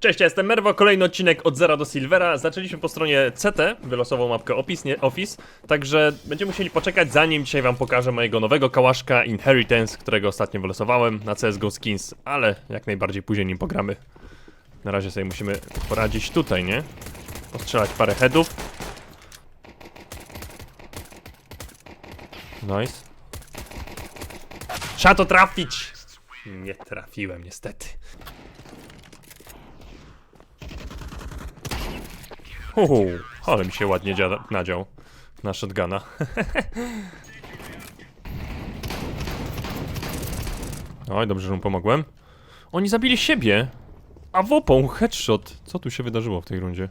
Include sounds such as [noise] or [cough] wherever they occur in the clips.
Cześć, ja jestem Merwo, kolejny odcinek od Zera do Silvera. Zaczęliśmy po stronie CT, wylosował mapkę Office, nie Office, także będziemy musieli poczekać zanim dzisiaj wam pokażę mojego nowego kałaszka Inheritance, którego ostatnio wylosowałem na CSGO Skins, ale jak najbardziej później nim pogramy. Na razie sobie musimy poradzić tutaj, nie? Postrzelać parę headów. Nice. Trzeba to trafić! Nie trafiłem niestety. Uhu, ale mi się ładnie nadział na shotguna. [laughs] Oj, dobrze, że mu pomogłem. Oni zabili siebie! A wopą, headshot. Co tu się wydarzyło w tej rundzie?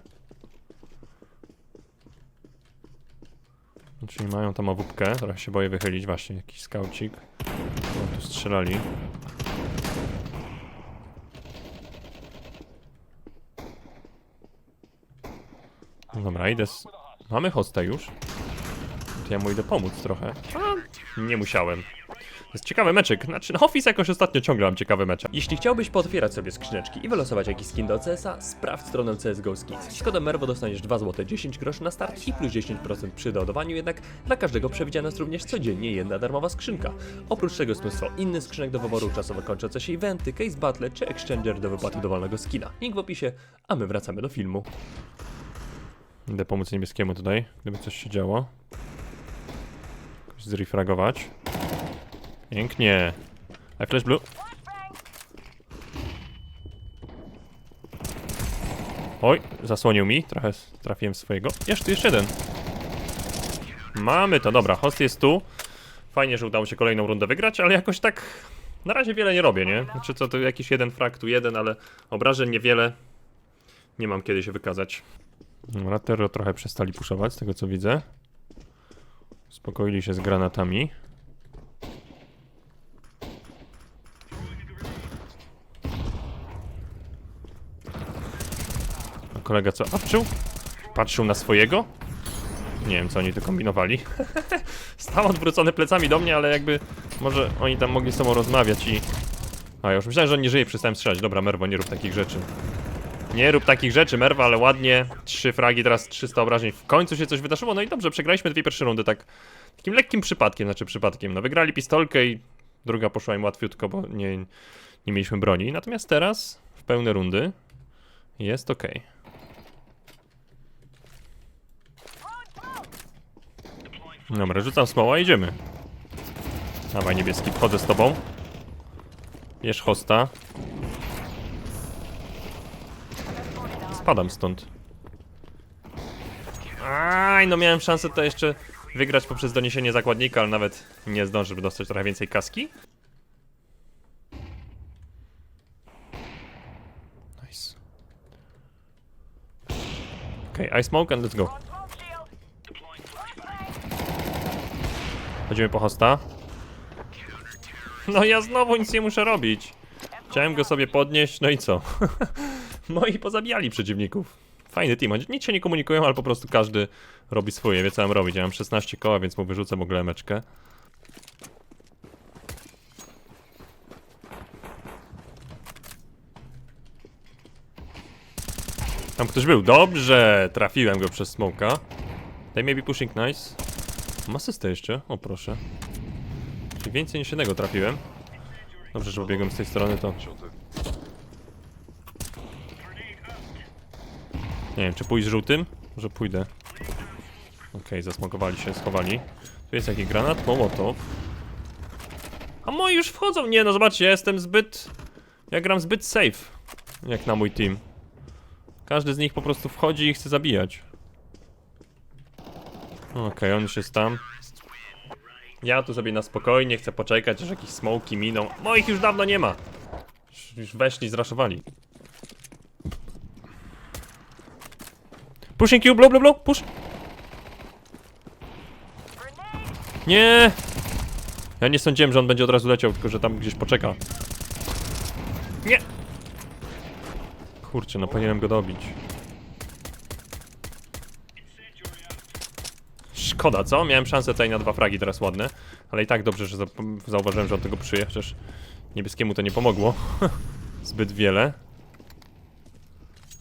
Czyli mają tam awupkę, trochę się boję wychylić, właśnie, jakiś skaucik. O, tu strzelali. Dobra, idę z... Mamy hosta już? To ja mu idę pomóc trochę. A, nie musiałem. To jest ciekawy meczek. Znaczy, na Office jakoś ostatnio ciągle mam ciekawe mecze. Jeśli chciałbyś pootwierać sobie skrzyneczki i wylosować jakiś skin do CS-a, sprawdź stronę CSGO Skins. Z kodem MERWO dostaniesz 2 zł 10 groszy na start i plus 10% przy doładowaniu, jednak dla każdego przewidziana jest również codziennie jedna darmowa skrzynka. Oprócz tego jest mnóstwo innych skrzynek do wyboru, czasowo kończące się eventy, case battle czy exchanger do wypłaty dowolnego skina. Link w opisie, a my wracamy do filmu. Idę pomóc niebieskiemu tutaj, gdyby coś się działo. Jakoś Zrefragować. Pięknie. I flash blue. Oj, zasłonił mi. Trochę trafiłem swojego. Jeszcze, jeszcze jeden. Mamy to, dobra. Host jest tu. Fajnie, że udało się kolejną rundę wygrać, ale jakoś tak na razie wiele nie robię, nie? Znaczy co, to jakiś jeden frag, tu jeden, ale obrażeń niewiele. Nie mam kiedy się wykazać. Dobra, Terro trochę przestali puszować, z tego co widzę. Uspokoili się z granatami. A kolega co, patrzył? Patrzył na swojego? Nie wiem, co oni tu kombinowali. [laughs] Stał odwrócony plecami do mnie, ale jakby może oni tam mogli z sobą rozmawiać i... A, ja już myślałem, że on nie żyje, przestałem strzelać. Dobra, Merwo, nie rób takich rzeczy. Nie rób takich rzeczy, Merwa, ale ładnie. Trzy fragi, teraz 300 obrażeń. W końcu się coś wydarzyło. No i dobrze, przegraliśmy dwie pierwsze rundy, tak. Takim lekkim przypadkiem, znaczy przypadkiem. No wygrali pistolkę i druga poszła im łatwiutko, bo nie, nie mieliśmy broni. Natomiast teraz, w pełne rundy, jest ok. Dobra, rzucam smoła i idziemy. Dawaj niebieski, wchodzę z tobą. Bierz hosta. Spadam stąd. Aj, no miałem szansę to jeszcze wygrać poprzez doniesienie zakładnika, ale nawet nie zdążę, żeby dostać trochę więcej kaski. Nice. Okay, I smoke and let's go. Chodzimy po hosta. No ja znowu nic nie muszę robić. Chciałem go sobie podnieść, no i co? [laughs] No i pozabijali przeciwników. Fajny team. Nic się nie komunikują, ale po prostu każdy robi swoje, wie co mam robić. Ja mam 16 koła, więc mu wyrzucę w ogóle meczkę. Tam ktoś był. Dobrze! Trafiłem go przez smoka. They may be pushing nice. Mam asystę jeszcze. O proszę. Czyli więcej niż jednego trafiłem. Dobrze, że pobiegłem z tej strony, to Nie wiem, czy pójść z żółtym? Może pójdę. Okej, zasmokowali się, schowali. Tu jest jakiś granat? Mołotow. A moi już wchodzą! Nie no, zobaczcie, ja jestem zbyt... Ja gram zbyt safe. Jak na mój team. Każdy z nich po prostu wchodzi i chce zabijać. Okej, on już jest tam. Ja tu sobie na spokojnie chcę poczekać, aż jakieś smoki miną. Moich już dawno nie ma. Już- Już weszli, zraszowali. Pushing you, blow, blow, blow, push. Nie! Ja nie sądziłem, że on będzie od razu leciał, tylko że tam gdzieś poczeka. Nie! Kurczę, no powinienem go dobić. Szkoda, co? Miałem szansę tutaj na dwa fragi teraz ładne, ale i tak dobrze, że za zauważyłem, że on tego przyje, chociaż niebieskiemu to nie pomogło. [laughs] Zbyt wiele.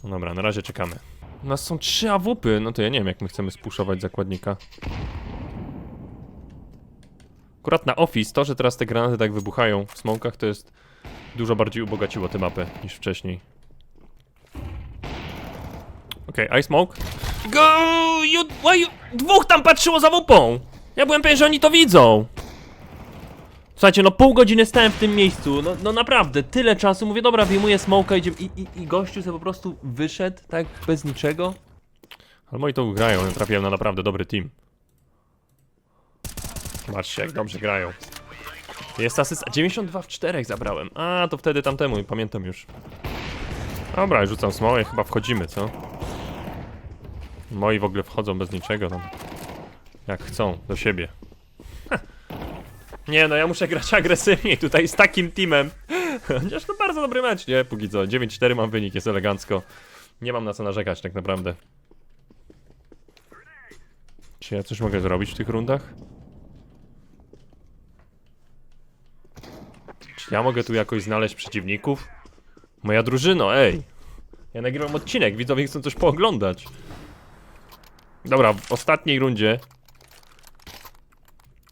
No dobra, na razie czekamy. U nas są trzy AWP, no to ja nie wiem jak my chcemy spuszować zakładnika. Akurat na Office, to, że teraz te granaty tak wybuchają w smokach, to jest dużo bardziej ubogaciło tę mapę niż wcześniej. Okej, okay, I smoke. Go! You, why you... Dwóch tam patrzyło za wupą! Ja byłem pewien, że oni to widzą! Słuchajcie, no pół godziny stałem w tym miejscu, no, no naprawdę, tyle czasu, mówię, dobra, wyjmuję smoka idzie i, i, i gościu sobie po prostu wyszedł, tak, bez niczego. Ale moi to grają, ja trafiłem na naprawdę dobry team. Zobaczcie, jak dobrze grają. Jest asyst... 92 w 4 zabrałem. A, to wtedy tamtemu, pamiętam już. Dobra, rzucam smołę, chyba wchodzimy, co? Moi w ogóle wchodzą bez niczego tam. Jak chcą, do siebie. Nie no, ja muszę grać agresywniej tutaj z takim teamem. Chociaż to bardzo dobry mecz, nie? Póki co, 9-4 mam wynik, jest elegancko. Nie mam na co narzekać tak naprawdę. Czy ja coś mogę zrobić w tych rundach? Czy ja mogę tu jakoś znaleźć przeciwników? Moja drużyno, ej! Ja nagrywam odcinek, widzowie chcą coś pooglądać. Dobra, w ostatniej rundzie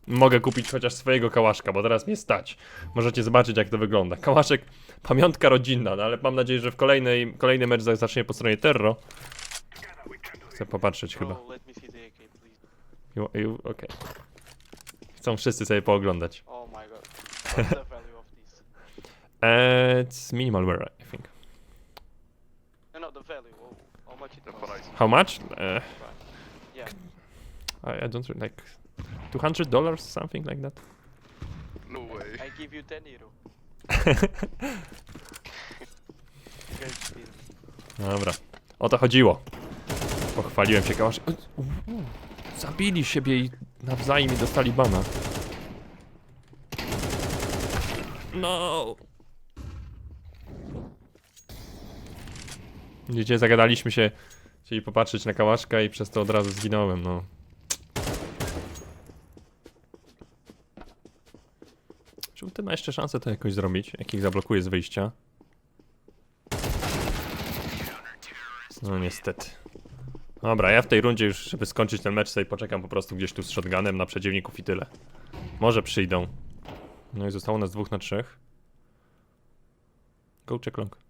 mogę kupić chociaż swojego kałaszka, bo teraz mnie stać. Możecie zobaczyć jak to wygląda. Kałaszek, pamiątka rodzinna, no ale mam nadzieję, że w kolejnej, kolejny mecz zacznie po stronie Terro. Chcę popatrzeć chyba. Please. You, you, okay. Chcą wszyscy sobie pooglądać. Oh [laughs] it's minimal wear, I think. No. Oh, how much? Uh. I, I don't like 200 dollars, something like that. No way. I give you 10 euro. Great [laughs] deal. Dobra, o to chodziło. Pochwaliłem się kałasz. Zabili siebie i nawzajem i dostali bana. No. Widzicie, zagadaliśmy się, chcieli popatrzeć na kałaszka i przez to od razu zginąłem, no. Ty ma jeszcze szansę to jakoś zrobić? Jak ich zablokuje z wyjścia? No niestety. Dobra, ja w tej rundzie już, żeby skończyć ten mecz, sobie poczekam po prostu gdzieś tu z shotgunem na przeciwników i tyle. Może przyjdą. No i zostało nas dwóch na trzech. Go check long.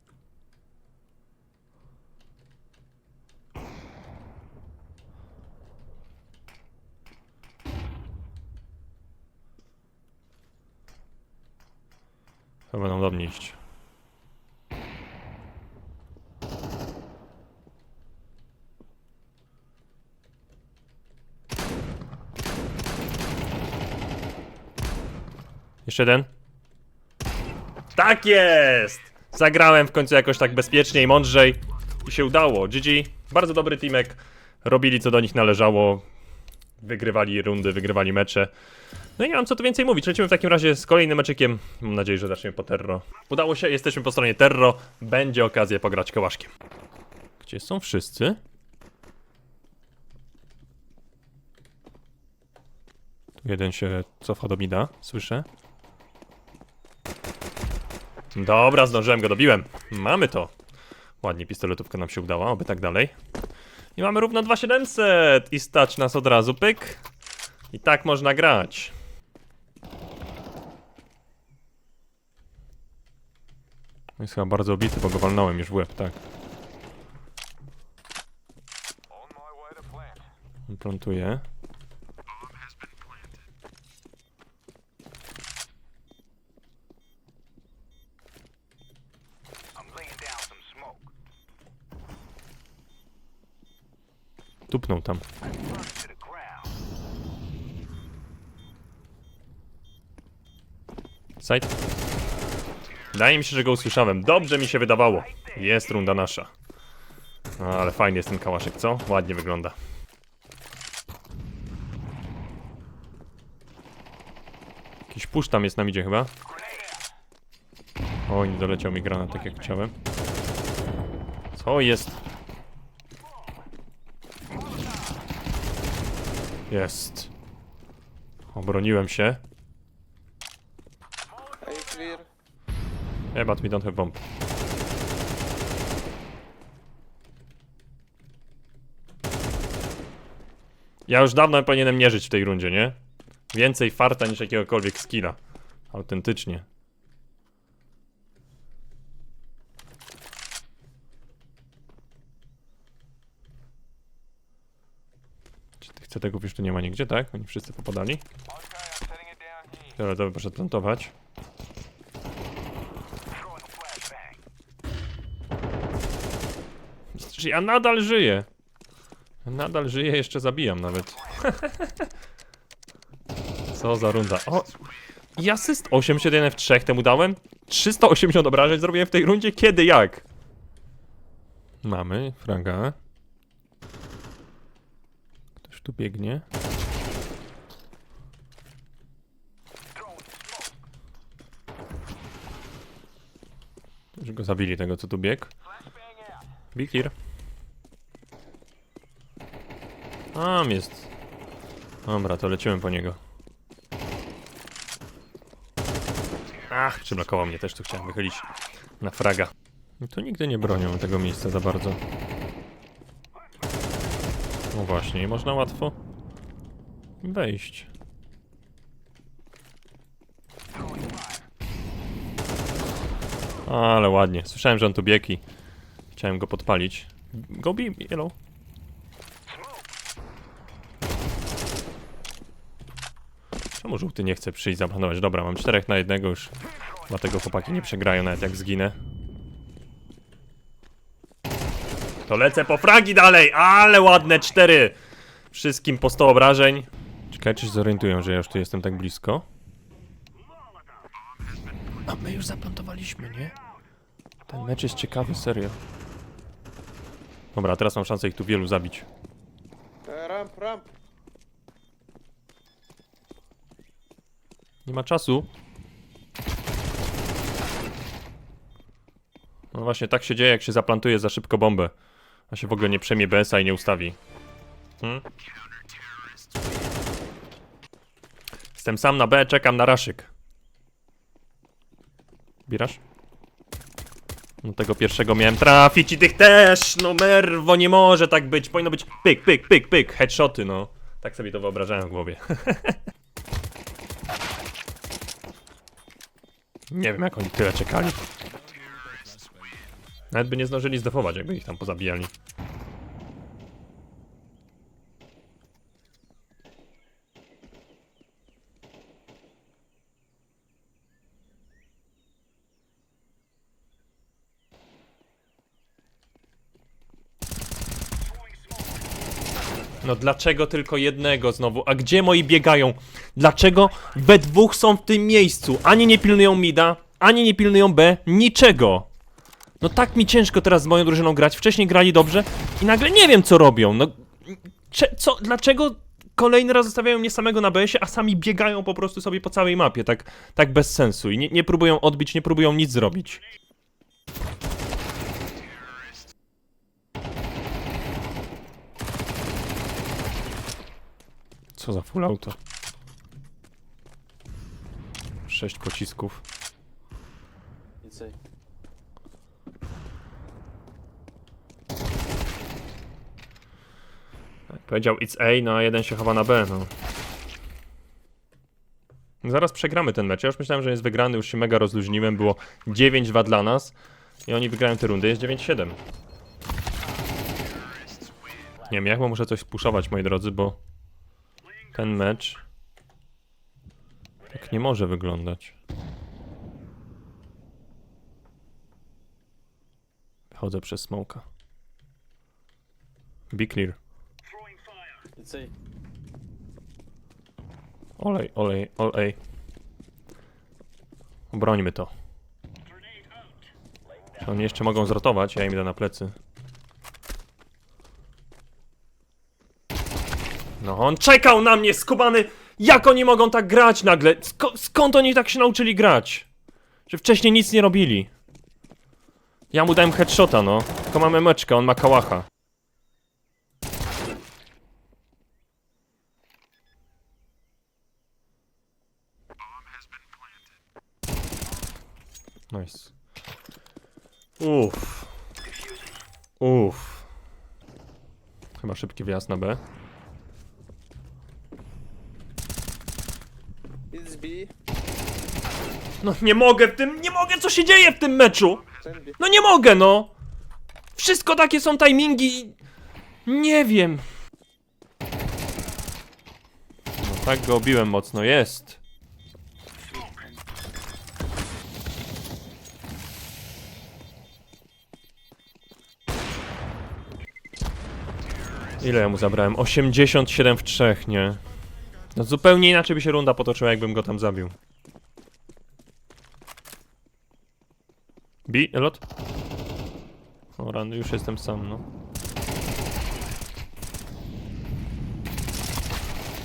Chyba będą do mnie iść. Jeszcze jeden. Tak jest! Zagrałem w końcu jakoś tak bezpiecznie i mądrzej. I się udało. GG. Bardzo dobry teamek. Robili co do nich należało. Wygrywali rundy, wygrywali mecze. No i nie mam co tu więcej mówić. Lecimy w takim razie z kolejnym meczykiem. Mam nadzieję, że zaczniemy po Terro. Udało się, jesteśmy po stronie Terro. Będzie okazja pograć kołaszkiem. Gdzie są wszyscy? Jeden się cofa do mida, słyszę. Dobra, zdążyłem go, dobiłem. Mamy to. Ładnie pistoletówka nam się udała, oby tak dalej. I mamy równo 2700 i stać nas od razu, pyk. I tak można grać. No Jest chyba bardzo obity, bo go walnąłem już w łeb, tak. On Tupnął tam. Side. Wydaje mi się, że go usłyszałem. Dobrze mi się wydawało. Jest runda nasza. No, ale fajny jest ten kałaszek, co? Ładnie wygląda. Jakiś push tam jest na midzie chyba. O, nie doleciał mi granat tak jak chciałem. Co jest? Jest. Obroniłem się. Hey, clear. Yeah, but we don't have bomb. Ja już dawno powinienem nie żyć w tej rundzie, nie? Więcej farta niż jakiegokolwiek skilla. Autentycznie. Tego już tu nie ma nigdzie, tak? Oni wszyscy popadali? Dobra, dobra, proszę plantować. Ja nadal żyję. Nadal żyję, jeszcze zabijam nawet. [laughs] Co za runda. O! I asyst 81 w 3 temu dałem. 380 obrażeń zrobiłem w tej rundzie. Kiedy, jak? Mamy fraga. Tu biegnie. Już go zabili tego, co tu biegł. Be clear. Tam jest. Dobra, to lecimy po niego. Ach, przyblokował mnie też, tu chciałem wychylić na fraga. Tu nigdy nie bronią tego miejsca za bardzo. No właśnie, i można łatwo wejść. Ale ładnie. Słyszałem, że on tu biegi. Chciałem go podpalić. Go be yellow. Czemu żółty nie chce przyjść zaplanować? Dobra, mam czterech na jednego już. Dlatego chłopaki nie przegrają nawet jak zginę. To lecę po fragi dalej, ale ładne cztery. Wszystkim po 100 obrażeń. Czekaj, czy się zorientują, że ja już tu jestem tak blisko. A my już zaplantowaliśmy, nie? Ten mecz jest ciekawy, serio. Dobra, teraz mam szansę ich tu wielu zabić. Ramp, ramp. Nie ma czasu. No właśnie, tak się dzieje, jak się zaplantuje za szybko bombę. A się w ogóle nie przemie BS-a i nie ustawi. Hmm? Jestem sam na B, czekam na raszyk. Birasz? No tego pierwszego miałem trafić i tych też! No merwo, nie może tak być. Powinno być pyk, pyk, pyk, pyk. Headshoty, no. Tak sobie to wyobrażałem w głowie. [laughs] Nie wiem, jak oni tyle czekali. Nawet by nie zdążyli zdefować, jakby ich tam pozabijali. No dlaczego tylko jednego znowu? A gdzie moi biegają? Dlaczego we dwóch są w tym miejscu? Ani nie pilnują mida, ani nie pilnują B, niczego. No tak mi ciężko teraz z moją drużyną grać. Wcześniej grali dobrze i nagle nie wiem co robią. No co, dlaczego kolejny raz zostawiają mnie samego na BS-ie, a sami biegają po prostu sobie po całej mapie, tak, tak bez sensu i nie, nie próbują odbić, nie próbują nic zrobić. Co za full auto. Sześć pocisków. Tak, Powiedział it's A, no a jeden się chowa na B, no. Zaraz przegramy ten mecz. Ja już myślałem, że jest wygrany, już się mega rozluźniłem. Było 9-2 dla nas. I oni wygrają tę rundę, jest 9-7. Nie wiem, jak bo muszę coś spuszować, moi drodzy, bo ten mecz tak nie może wyglądać. Chodzę przez smoka. Be clear. Olej, olej, olej. Obrońmy to. Czy Oni jeszcze mogą zrotować, ja im idę na plecy. No on czekał na mnie, skubany! Jak oni mogą tak grać nagle? Skąd oni tak się nauczyli grać? Że wcześniej nic nie robili. Ja mu dałem headshota, no. Tylko mamy meczkę, on ma kałacha. nice. Uff. Uff. Chyba szybki wjazd na B. It's B. No nie mogę w tym, nie mogę, co się dzieje w tym meczu! No nie mogę, no! Wszystko takie są timingi i... Nie wiem. No tak go obiłem mocno, jest. Ile ja mu zabrałem? 87 w 3, nie? No zupełnie inaczej by się runda potoczyła, jakbym go tam zabił. Bi, lot? O rany, już jestem sam, no.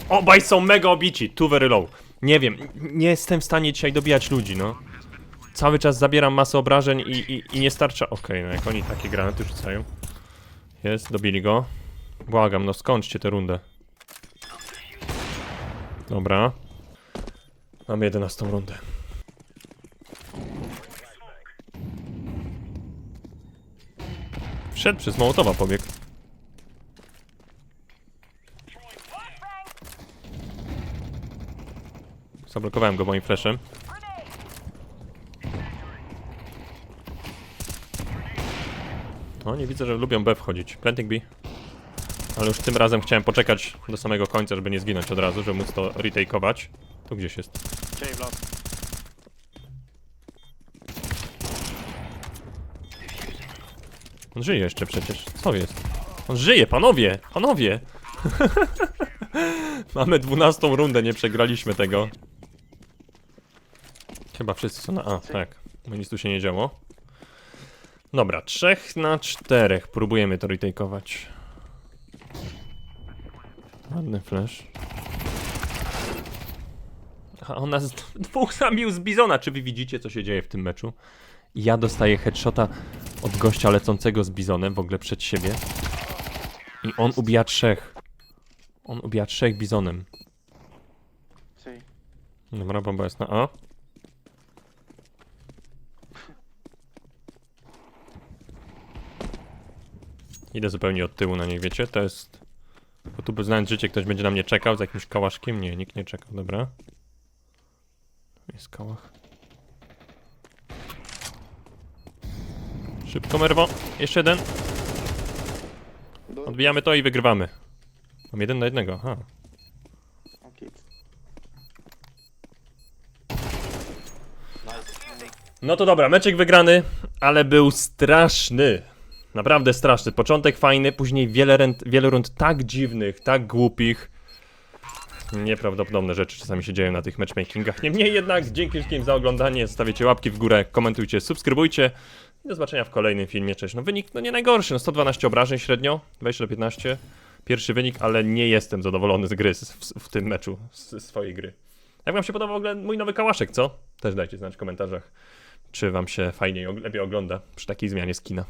Obaj są mega obici, two very low. Nie wiem, nie jestem w stanie dzisiaj dobijać ludzi, no. Cały czas zabieram masę obrażeń i, i, i nie starcza... Okej, no jak oni takie granaty rzucają. Jest, dobili go. Błagam, no skończcie tę rundę. Dobra. Mamy 11 rundę. Wszedł przez Mołotowa pobieg. Zablokowałem go moim flashem. O, nie widzę, że lubią B wchodzić. Planting B. Ale już tym razem chciałem poczekać do samego końca, żeby nie zginąć od razu, żeby móc to retakeować. Tu gdzieś jest. Cave. On żyje jeszcze przecież. Co jest? On żyje, panowie! Panowie! [laughs] Mamy 12 rundę, nie przegraliśmy tego. Chyba wszyscy są na A, tak. Bo nic tu się nie działo. Dobra, 3 na 4. Próbujemy to retakeować. Ładny flash. A on nas dwóch zabił z Bizona. Czy wy widzicie, co się dzieje w tym meczu? Ja dostaję headshota od gościa lecącego z bizonem w ogóle przed siebie. I on ubija trzech. On ubija trzech bizonem. Dobra, bomba jest na A. Idę zupełnie od tyłu na nich, wiecie? To jest... Bo tu znając życie, ktoś będzie na mnie czekał z jakimś kałaszkiem? Nie, nikt nie czekał, dobra. Jest kałach. Szybko, Merwo. Jeszcze jeden. Odbijamy to i wygrywamy. Mam jeden na jednego, aha. No to dobra, meczek wygrany, ale był straszny. Naprawdę straszny. Początek fajny, później wiele, rent, wiele rund tak dziwnych, tak głupich. Nieprawdopodobne rzeczy czasami się dzieją na tych matchmakingach. Niemniej jednak, dzięki wszystkim za oglądanie. Stawiacie łapki w górę, komentujcie, subskrybujcie. I do zobaczenia w kolejnym filmie. Cześć. No wynik, no nie najgorszy, no 112 obrażeń średnio, 20 do 15. Pierwszy wynik, ale nie jestem zadowolony z gry, z, w, w tym meczu, z swojej gry. Jak wam się podobał w ogóle mój nowy kałaszek, co? Też dajcie znać w komentarzach, czy wam się fajniej, lepiej ogląda przy takiej zmianie skina.